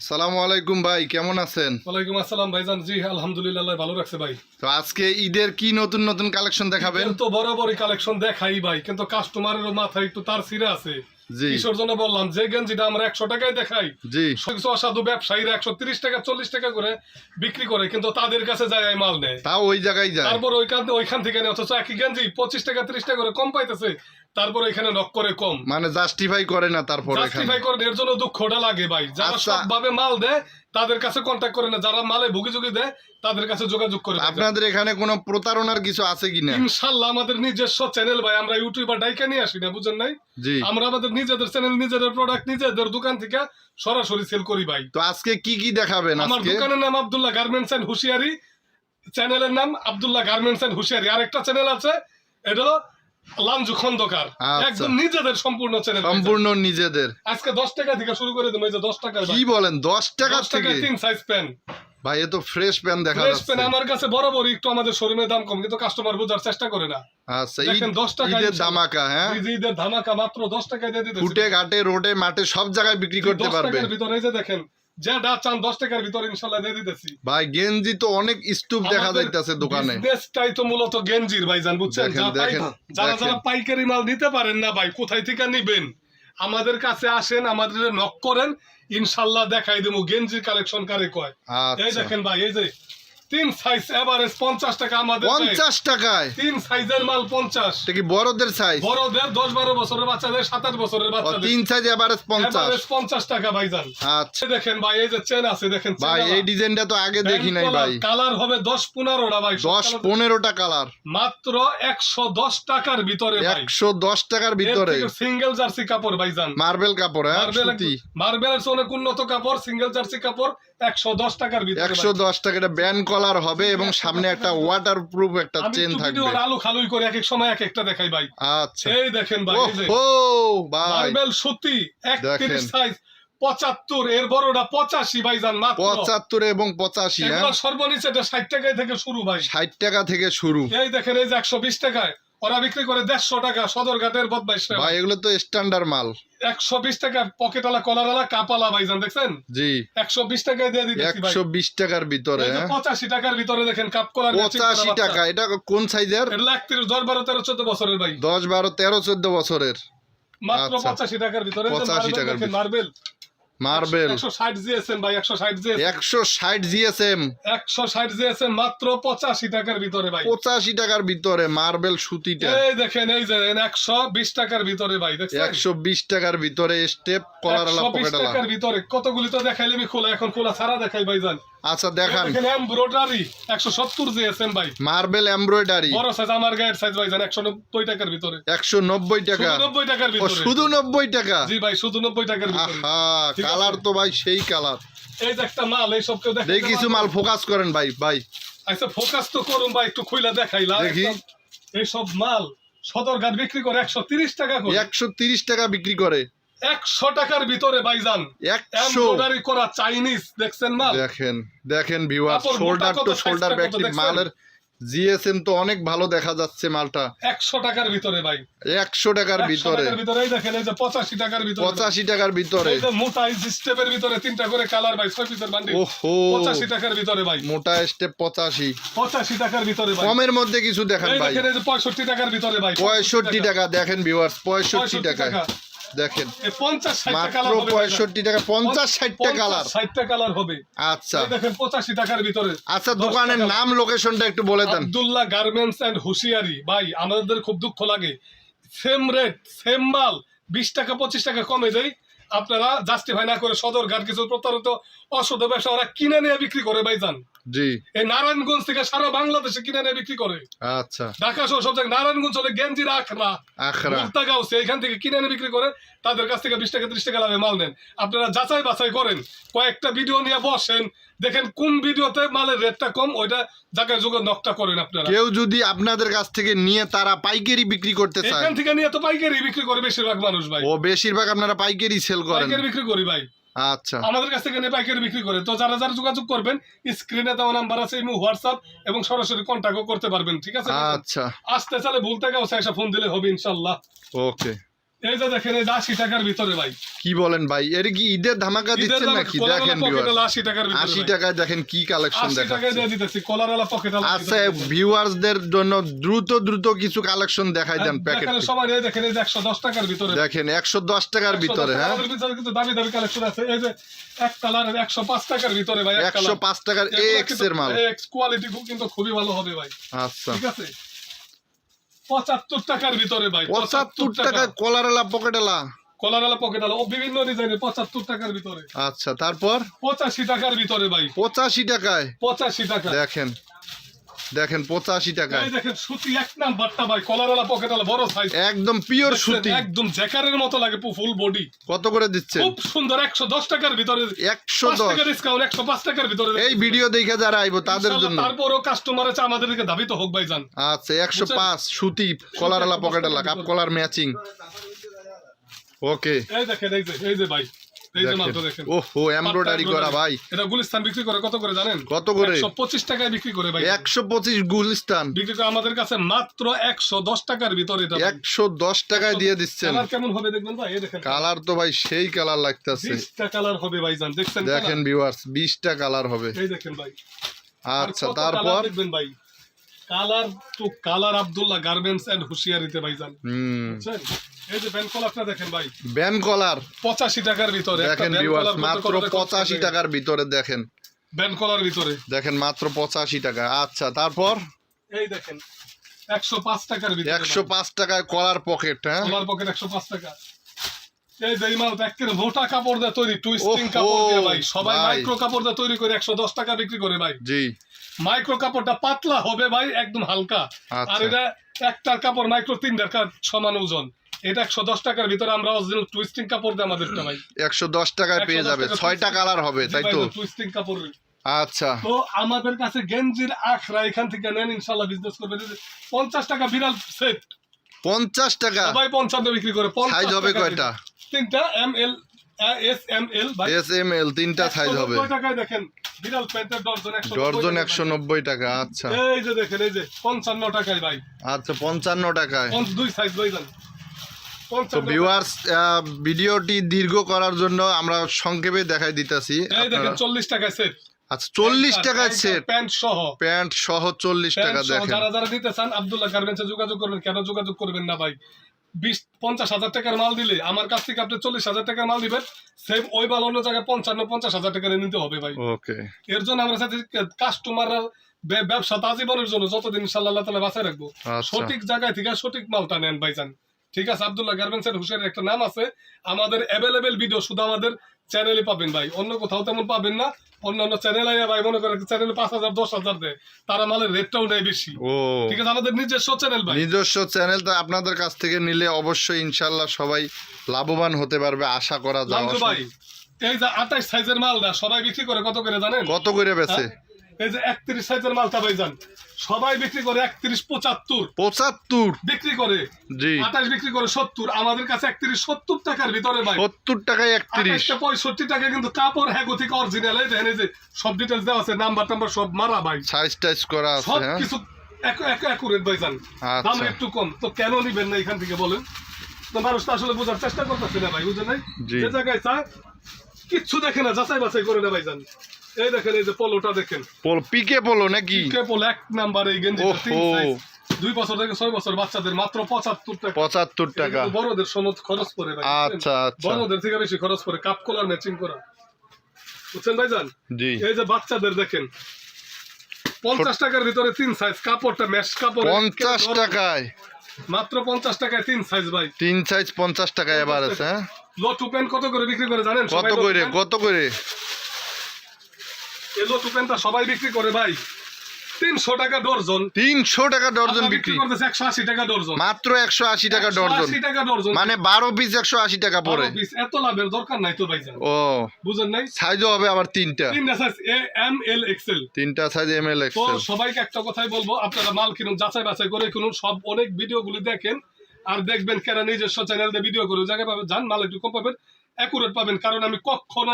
সালামু আলাইকুম ভাই কেমন আছেন? ওয়ালাইকুম আসসালাম ভাইজান। জি আলহামদুলিল্লাহ ভালো রাখছে ভাই। তো আজকে ঈদের কি নতুন নতুন কালেকশন দেখাবেন? তো বরাবরই কালেকশন দেখাই ভাই কিন্তু কাস্টমারেরও মাথায় একটু তার আছে। কিশোর জন্য বললাম যে গেঞ্জিটা আমরা একশো টাকায় দেখাই। জি। অসাধু ব্যবসায়ীরা একশো তিরিশ টাকা চল্লিশ টাকা করে বিক্রি করে কিন্তু তাদের কাছে যায় মাল নেয়। তাও ওই জায়গায় যায়। তারপর ওইখান ওইখান থেকে নেয় অথচ একই গেঞ্জি পঁচিশ টাকা ত্রিশ টাকা করে কম পাইতেছে। তারপর এখানে নক করে কম। মানে জাস্টিফাই করে না তারপর জাস্টিফাই করেন এর জন্য দুঃখটা লাগে ভাই। যারা আচ্ছা। সবভাবে মাল দেয় তাদের কাছে কন্ট্যাক্ট করে না। যারা মালে ভুগি দেয় তাদের কাছে যোগাযোগ করে আপনাদের এখানে কোনো প্রতারণার কিছু আছে কিনা? ইনশাল্লাহ আমাদের নিজস্ব চ্যানেল ভাই আমরা ইউটিউবার ডাইকা নিয়ে আসি না বুঝেন নাই? আমরা আমাদের নিজেদের চ্যানেল নিজেদের প্রোডাক্ট নিজেদের দোকান থেকে সরাসরি সেল করি ভাই। তো আজকে কি কি দেখাবেন আমার দোকানের নাম আব্দুল্লাহ গার্মেন্টস এন্ড হুশিয়ারি। চ্যানেলের নাম আব্দুল্লাহ গার্মেন্টস এন্ড হুশিয়ারি। আরেকটা চ্যানেল আছে এটা খন্দকার। আচ্ছা। একদম নিজেদের সম্পূর্ণ চ্যানেল। সম্পূর্ণ নিজেদের। আজকে দশ টাকা থেকে শুরু করে দেবো এই যে দশ টাকা কি বলেন দশ টাকা থেকে? তিন সাইজ ভাই এ তো ফ্রেশ প্যান দেখা ফ্রেশ প্যান আমার কাছে বরাবরই একটু আমাদের শোরুমের দাম কম কিন্তু কাস্টমার বোঝার চেষ্টা করে না। আচ্ছা দেখেন, 10 টাকা ঈদের। দামাকা হ্যাঁ? ঈদের ধামাকা মাত্র দশ টাকায় দিয়ে দিতেছি। ফুটে ঘাটে রোডে মাঠে সব জায়গায় বিক্রি করতে পারবে টাকার ভিতরে এই যে দেখেন যেটা চান দশ টাকার ভিতরে ইনশাল্লাহ দিয়ে দিতেছি। ভাই গেঞ্জি তো অনেক স্টুপ দেখা যাইতেছে দোকানে। বিজনেসটাই তো মূলত গেঞ্জির ভাই জান বুঝছেন যারা যারা পাইকারি মাল নিতে পারেন না ভাই কোথায় থেকে নিবেন? আমাদের কাছে আসেন আমাদের নক করেন ইনশাল্লাহ দেখাই দেবো গেঞ্জির কালেকশন কারে কয়। এই আচ্ছা। দেখেন ভাই এই যে তিন সাইজ এভারেজ পঞ্চাশ টাকা আমাদের দেয়। পঞ্চাশ টাকায়? তিন সাইজের মাল পঞ্চাশ। এটা কি বড়দের সাইজ বড়দের দশ বারো বছরের বাচ্চাদের সাত আট বছরের ও বাচ্চাদের। তিন সাইজ এভারেজ এভারেজ টাকা ভাইজান। আচ্ছা। দেখেন ভাই এই যে চেন আছে দেখেন ভাই এই ডিজাইনটা তো আগে দেখি নাই ভাই। কালার হবে দশ পনেরোটা ভাই সব দশ colour- পনেরোটা কালার মাত্র একশো দশ টাকার ভিতরে ভাই। একশো দশ টাকার ভিতরে। সিঙ্গেল জার্সি কাপড় ভাইজান। মার্বেল কাপড় হ্যাঁ মার্বেল সুতি মার্বেলের অনেক উন্নত কাপড় সিঙ্গেল জার্সি কাপড়। টাকার ভিতরে একশো ভাই। দশ টাকা এটা ব্যান কলার হবে এবং সামনে একটা ওয়াটার প্রুফ একটা চেন থাকবে। ভিডিওর আলু খালুই করে এক এক সময় এক একটা দেখাই ভাই। আচ্ছা। এই দেখেন ভাই ও ভাই। মার্বেল সুতি। সাইজ পঁচাত্তর এর বড়টা পঁচাশি মাত্র। পঁচাত্তর এবং পঁচাশি হ্যাঁ। সর্বনিচ ষাট টাকায় থেকে শুরু ভাই। ষাট টাকা থেকে শুরু। এই দেখেন এই যে একশো বিশ টাকায়। ওরা বিক্রি করে দেড়শো টাকা সদরঘাটের বদমাইশ ভাই এগুলো তো স্ট্যান্ডার্ড মাল। একশো বিশ টাকা পকেটালা কলারালা কাপালা ভাইজান দেখছেন? জি। একশো বিশ টাকায় দিয়ে দিতেছি একশো বিশ টাকার ভিতরে হ্যাঁ? পঁচাশি টাকার ভিতরে দেখেন কাপ কলার পঁচাশি টাকা এটা কোন সাইজের একত্রিশ দশ বারো তেরো চোদ্দ বছরের ভাই। দশ বারো তেরো চোদ্দ বছরের। মাত্র আচ্ছা। পঁচাশি টাকার ভিতরে। 85 টাকার ভিতরে। মার্বেল। মার্বেল। একশো ষাট জিএসএম ভাই জিএসএম। মাত্র পঁচাশি টাকার ভিতরে ভাই। পঁচাশি টাকার ভিতরে মার্বেল সুতিটা। এই দেখেন এই যে একশো বিশ টাকার ভিতরে ভাই দেখছেন? একশো বিশ টাকার ভিতরে স্টেপ বিশ পকেটালা টাকার ভিতরে। কতগুলি তো দেখাইলে আমি খোলা এখন খোলা ছাড়া দেখাই ভাইজান। আচ্ছা দেখান। এমব্রয়ডারি একশো সত্তর জিএসএম ভাই। মার্বেল এমব্রয়ডারি বড় সাইজ আমার গায়ের সাইজ একশো নব্বই টাকার ভিতরে। একশো নব্বই টাকা। শুধু নব্বই টাকার ভিতরে। শুধু নব্বই টাকা? জি ভাই শুধু নব্বই টাকার ভিতরে। কালার তো ভাই সেই কালার। এই যে একটা মাল এই সব কেউ দেখে দেখি কিছু মাল ফোকাস করেন ভাই ভাই। আচ্ছা ফোকাস তো করুন ভাই একটু খুইলা দেখাইলা দেখি। এই সব মাল সদরঘাট বিক্রি করে একশো তিরিশ টাকা করে। একশো তিরিশ টাকা বিক্রি করে। একশো টাকার ভিতরে ভাইজান। এমব্রয়ডারি করা চাইনিজ দেখছেন মাল দেখেন দেখেন ভিউয়ার শোল্ডার টু শোল্ডার? মালের জিএসএম তো অনেক ভালো দেখা যাচ্ছে মালটা। একশো টাকার ভিতরে ভাই। একশো টাকার ভিতরে। দেখেন এই যে পঁচাশি টাকার ভিতরে। পঁচাশি টাকার ভিতরে। মোটা স্টেপের ভিতরে তিনটা করে কালার ভাই ছয় পিসের বান্ডিল ওহো। পঁচাশি টাকার ভিতরে ভাই। মোটা স্টেপ পঁচাশি। পঁচাশি টাকার ভিতরে ভাই। কমের মধ্যে কিছু দেখান ভাই। পঁয়ষট্টি টাকার ভিতরে ভাই। পঁয়ষট্টি টাকা দেখেন ভিউয়ার্স পঁয়ষট্টি 65 টাকা টাকা। দেখেন পঞ্চাশ মাত্র পঁয়ষট্টি টাকা পঞ্চাশ ষাটটা কালার ষাটটা কালার হবে। আচ্ছা। দেখেন পঁচাশি টাকার ভিতরে। আচ্ছা দোকানের নাম লোকেশনটা একটু বলে দেন। Abdullah garments and Hushiyari. ভাই আমাদের খুব দুঃখ লাগে। সেম রেট সেম মাল বিশ টাকা পঁচিশ টাকা কমে দেয়। আপনারা জাস্টিফাই না করে সদরঘাট কিছু প্রতারিত অসদ ব্যবসা ওরা কিনে নিয়ে বিক্রি করে ভাইজান। জি। এই নারায়ণগঞ্জ থেকে সারা বাংলাদেশে কিনে নিয়ে বিক্রি করে। আচ্ছা। ঢাকা সহ সব জায়গায় নারায়ণগঞ্জ হলে গেঞ্জির আখরা। মুক্তাগাঁও এখান থেকে কিনে এনে বিক্রি করে তাদের কাছ থেকে বিশ টাকা ত্রিশ টাকা লাভে মাল নেন। আপনারা যাচাই বাছাই করেন কয়েকটা ভিডিও নিয়ে বসেন দেখেন কোন ভিডিওতে মালের রেটটা কম ওইটা জায়গায় যোগ নকটা করেন আপনারা। কেউ যদি আপনাদের কাছ থেকে নিয়ে তারা পাইকারি বিক্রি করতে চায়। এখান থেকে নিয়ে তো পাইকারি বিক্রি করে বেশিরভাগ মানুষ ভাই। ও বেশিরভাগ আপনারা পাইকারি সেল করেন। পাইকারি বিক্রি করি ভাই। আচ্ছা। আমাদের কাছ থেকে পাইকারি বিক্রি করে। তো যারা যারা যোগাযোগ করবেন স্ক্রিনে দেওয়া নাম্বার আছে ইমো হোয়াটসঅ্যাপ এবং সরাসরি কন্ট্যাক্টও করতে পারবেন ঠিক আছে? আচ্ছা। আসতে চালে ভুলতে গেছে ফোন দিলে হবে ইনশাল্লাহ। ওকে এই যে দেখেন এই আশি টাকার ভিতরে ভাই। কি বলেন ভাই? এর কি ঈদের ধামাকা দিচ্ছেন নাকি? দেখেন আশি টাকার আশি টাকায় দেখেন কি কালেকশন দেখাচ্ছে। কলারওয়ালা পকেট আচ্ছা ভিউয়ার্সদের জন্য দ্রুত দ্রুত কিছু কালেকশন দেখাই দেন প্যাকেট সবাই এই দেখেন এই একশো দশ টাকার ভিতরে। দেখেন একশো দশ টাকার ভিতরে হ্যাঁ? ভিতরে কিন্তু দামি দামি কালেকশন আছে। এই যে এক কালারের একশো পাঁচ টাকার ভিতরে ভাই এক একশো পাঁচ টাকার এক্সের মাল। এক্স কোয়ালিটি কিন্তু খুবই ভালো হবে ভাই। আচ্ছা। ঠিক আছে? পঁচাত্তর টাকার ভিতরে ভাই পঁচাত্তর টাকায় কলারেলা পকেটেলা কলারালা পকেট আলা ও বিভিন্ন ডিজাইনের পঁচাত্তর টাকার ভিতরে। আচ্ছা তারপর? পঁচাশি টাকার ভিতরে ভাই। পঁচাশি টাকায়? পঁচাশি টাকা দেখেন। দেখেন পঁচাশি এই দেখেন সুতি এক নাম্বারটা ভাই কলারালা পকেট আলা বড় সাইজ একদম পিওর সুতি। একদম জ্যাকারের মতো লাগে ফুল বডি কত করে দিচ্ছেন? খুব সুন্দর একশো দশ টাকার ভিতরে। একশো পাঁচ দশ। টাকা ডিসকাউন্ট একশো পাঁচ টাকার ভিতরে। এই ভিডিও দেখে যারা আইবো তাদের জন্য। তারপরও কাস্টমার আছে আমাদের দিকে দাবি তো হোক ভাই যান আচ্ছা একশো পাঁচ সুতি কলারেলা পকেটেলা কাপ কলার ম্যাচিং ওকে এই দেখেন এই যে এই যে ভাই। ওহো এমব্রয়ডারি করা ভাই। এটা গুলিস্তান বিক্রি করে কত করে জানেন? কত করে? টাকায় বিক্রি করে ভাই। গুলিস্তান। বিক্রি করে আমাদের কাছে মাত্র একশো দশ টাকার ভিতরে এটা একশো দশ টাকায় দিয়ে দিচ্ছেন। কালার কেমন হবে দেখবেন ভাই? এই দেখেন। কালার তো ভাই সেই কালার লাগতেছে। কালার হবে ভাই যান দেখছেন দেখেন ভিউয়ার্স কালার হবে। এই দেখেন ভাই। আচ্ছা তারপর? দেখবেন ভাই? Colour to colour Abdullah garments and হুশিয়ারিতে ভাই যান বুঝছেন? এই যে ব্যান্ড কলারটা দেখেন ভাই। Band collar? পঁচাশি টাকার ভিতরে দেখেন মাত্র পঁচাশি টাকার ভিতরে দেখেন। ব্যান্ড কলার ভিতরে। দেখেন মাত্র পঁচাশি টাকা। আচ্ছা তারপর? এই দেখেন একশো পাঁচ টাকার ভিতরে একশো পাঁচ টাকায় কলার পকেট হ্যাঁ? কলার পকেট একশো পাঁচ টাকা। এই যে এই মোটা কাপড় দিয়ে তৈরি টুইস্টিং কাপড় দিয়ে ভাই। সবাই মাইক্রো কাপড় দিয়ে তৈরি করে একশো দশ টাকা বিক্রি করে ভাই। জি। মাইক্রো কাপড়টা পাতলা হবে ভাই একদম হালকা। আচ্ছা। আর এটা একটার কাপড় মাইক্রো তিনটার সমান ওজন। এটা একশো দশ টাকার ভিতরে আমরা অরিজিনাল টুইস্টিং কাপড় দিয়ে আমাদেরটা ভাই। একশো দশ টাকায় পেয়ে 110 যাবে। টাকা ছয়টা কালার হবে তাই তো? টুইস্টিং কাপড়। আচ্ছা। তো আমাদের কাছে গেঞ্জির আখড়া এখান থেকে নেন ইনশাল্লাহ বিজনেস করবে পঞ্চাশ টাকা বিড়াল সেট পঞ্চাশ টাকা। সবাই পঞ্চান্ন বিক্রি করে 50 সাইজ হবে কয়টা? তিনটা M L S M L S M L তিনটা সাইজ হবে। 190 টাকায় দেখেন বিড়াল প্যান্টের ডর্জন একশো নব্বই টাকা আচ্ছা। এই যে দেখেন এই যে পঞ্চান্ন টাকায় ভাই। আচ্ছা পঞ্চান্ন টাকায়। দুই সাইজ ভাই যান। তো ভিউয়ার্স ভিডিওটি দীর্ঘ করার জন্য আমরা সংক্ষেপে দেখাই দিতেছি চল্লিশ টাকা সেট আচ্ছা চল্লিশ সেট প্যান্ট সহ। প্যান্ট সহ চল্লিশ টাকা দেখেন। যারা যারা দিতে চান আব্দুল্লাহ গার্মেন্টসে যোগাযোগ করবেন কেন যোগাযোগ করবেন না ভাই? বিশ পঞ্চাশ হাজার টাকার মাল দিলে আমার কাছ থেকে আপনি চল্লিশ হাজার টাকার মাল দিবেন সেম ওই মাল অন্য জায়গায় পঞ্চান্ন পঞ্চাশ হাজার টাকা নিতে হবে ভাই। ওকে এর জন্য আমরা চাচ্ছি কাস্টমাররা ব্যবসা আজীবনের জন্য যতদিন ইনশাল্লাহ তালা বাঁচায় রাখব। আচ্ছা। সঠিক জায়গায় থেকে সঠিক মালটা নেন ভাইজান। ঠিক আছে আব্দুল্লাহ গার্মেন্টস এর হুশের একটা নাম আছে। আমাদের অ্যাভেলেবেল ভিডিও শুধু আমাদের চ্যানেলে পাবেন ভাই। অন্য কোথাও তেমন পাবেন না। অন্যান্য চ্যানেল আইয়া ভাই মনে করেন চ্যানেলে পাঁচ হাজার দশ হাজার দেয়। তারা মালের রেটটাও নেয় বেশি। ও। ঠিক আছে আমাদের নিজস্ব চ্যানেল ভাই। নিজস্ব চ্যানেলটা আপনাদের কাছ থেকে নিলে অবশ্যই ইনশাল্লাহ সবাই লাভবান হতে পারবে আশা করা যায় ভাই এই যে আঠাশ সাইজের মাল না সবাই বিক্রি করে কত করে জানেন? কত করে বেছে হ্যাঁ? এই যে একত্রিশ সাইজের মালটা ভাই যান সবাই বিক্রি করে একত্রিশ পঁচাত্তর। পঁচাত্তর? বিক্রি করে। জি। আঠাশ বিক্রি করে সত্তর। আমাদের কাছে একত্রিশ সত্তর টাকার ভিতরে ভাই। সত্তর টাকায় একত্রিশ। পঁয়ষট্টি টাকা কিন্তু কাপড় হ্যাগো থেকে অরিজিনাল এই দেখেন এই যে সব ডিটেলস দেওয়া আছে নাম্বার টাম্বার সব মারা ভাই। সাইজ টাইজ করা আছে সব হ্যাঁ? কিছু একুরেট ভাই যান আচ্ছা। দাম একটু কম। তো কেন নিবেন না এখান থেকে বলেন? তো মানুষ তো আসলে বোঝার চেষ্টা করতেছে না ভাই বুঝেন নাই? যে জায়গায় চা কিচ্ছু দেখে না যাচাই বাছাই করে না ভাই যান এই দেখেন এই যে পলোটা দেখেন। পোল পিকে পোলো নাকি? কেবল এক নাম্বার এই গেঞ্জি তিন সাইজ দুই বছর থেকে ছয় বছর বাচ্চাদের মাত্র পঁচাত্তর টাকা। পঁচাত্তর টাকা। বড়দের সমত খরচ করে আচ্ছা আচ্ছা। বড়দের থেকে বেশি খরচ করে কাপ কলার ম্যাচিং করা। বুঝছেন ভাই যান জি। এই যে বাচ্চাদের দেখেন পঞ্চাশ টাকার ভিতরে তিন সাইজ কাপড়টা মেশ কাপড় পঞ্চাশ টাকায়। মাত্র পঞ্চাশ টাকায় তিন সাইজ ভাই। তিন সাইজ পঞ্চাশ টাকায় এবার আছে হ্যাঁ? লোটু প্যান্ট কত করে বিক্রি করে জানেন? কত করে? কত করে? এই লোটু প্যান্টটা সবাই বিক্রি করে ভাই। তিনশো টাকা ডর্জন। তিনশো টাকা ডর্জন বিক্রি। করতেছে একশো আশি টাকা ডর্জন। মাত্র একশো আশি টাকা ডর্জন। টাকা ডর্জন। মানে বারো পিস একশো আশি টাকা পড়ে। এত লাভের দরকার নাই তো ভাই ও। বুঝেন নাই? সাইজও হবে আবার তিনটা। তিনটা সাইজ এম এল এক্সেল তিনটা সাইজ এম এল তো সবাইকে একটা কথাই বলব আপনারা মাল কিনুন যাচাই বাছাই করে কিনুন সব অনেক ভিডিও গুলি দেখেন। আর দেখবেন কেন নিজস্ব চ্যানেল দিয়ে ভিডিও করে। জায়গায় পাবেন যান মাল একটু কম পাবেন অ্যাকুরেট পাবেন কারণ আমি কখনো